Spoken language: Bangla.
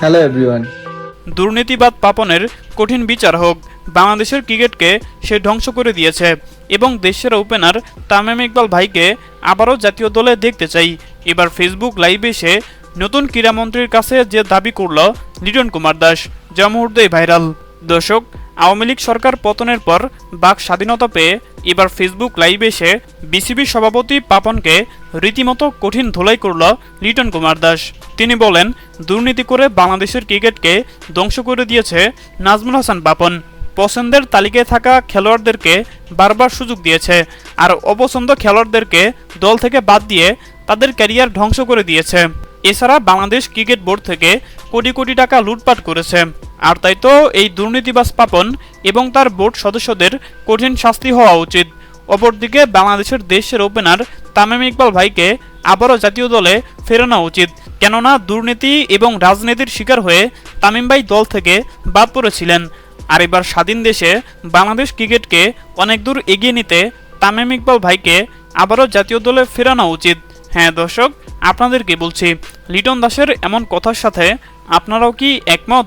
হ্যালো এভরিওয়ান দুর্নীতিবাদ পাপনের কঠিন বিচার হোক, বাংলাদেশের ক্রিকেটকে সে ধ্বংস করে দিয়েছে এবং দেশের ওপেনার তামিম ইকবাল ভাইকে আবারও জাতীয় দলে দেখতে চাই। এবার ফেসবুক লাইভে এসে নতুন ক্রীড়ামন্ত্রীর কাছে যে দাবি করল লিটন কুমার দাস, যা মুহূর্তেই ভাইরাল দর্শক আওয়ামী লীগ সরকার পতনের পর বাক স্বাধীনতা পেয়ে এবার ফেসবুক লাইভে এসে বিসিবি সভাপতি পাপনকে রীতিমতো কঠিন ধোলাই করল লিটন কুমার দাস। তিনি বলেন, দুর্নীতি করে বাংলাদেশের ক্রিকেটকে ধ্বংস করে দিয়েছে নাজমুল হাসান পাপন। পছন্দের তালিকায় থাকা খেলোয়াড়দেরকে বারবার সুযোগ দিয়েছে আর অপছন্দ খেলোয়াড়দেরকে দল থেকে বাদ দিয়ে তাদের ক্যারিয়ার ধ্বংস করে দিয়েছে। এছাড়া বাংলাদেশ ক্রিকেট বোর্ড থেকে কোটি কোটি টাকা লুটপাট করেছে। আর তাই তো এই দুর্নীতিবাজ পাপন এবং তার বোর্ড সদস্যদের কঠিন শাস্তি হওয়া উচিত। অপরদিকে বাংলাদেশের দেশের ওপেনার তামিম ইকবাল ভাইকে আবারও জাতীয় দলে ফেরানো উচিত। কেননা দুর্নীতি এবং রাজনীতির শিকার হয়ে তামিম ভাই দল থেকে বাদ পড়েছিলেন। আর এবার স্বাধীন দেশে বাংলাদেশ ক্রিকেটকে অনেক দূর এগিয়ে নিতে তামিম ইকবাল ভাইকে আবারও জাতীয় দলে ফেরানো উচিত। হ্যাঁ দর্শক, আপনাদেরকে বলছি, লিটন দাসের এমন কথার সাথে আপনারাও কি একমত?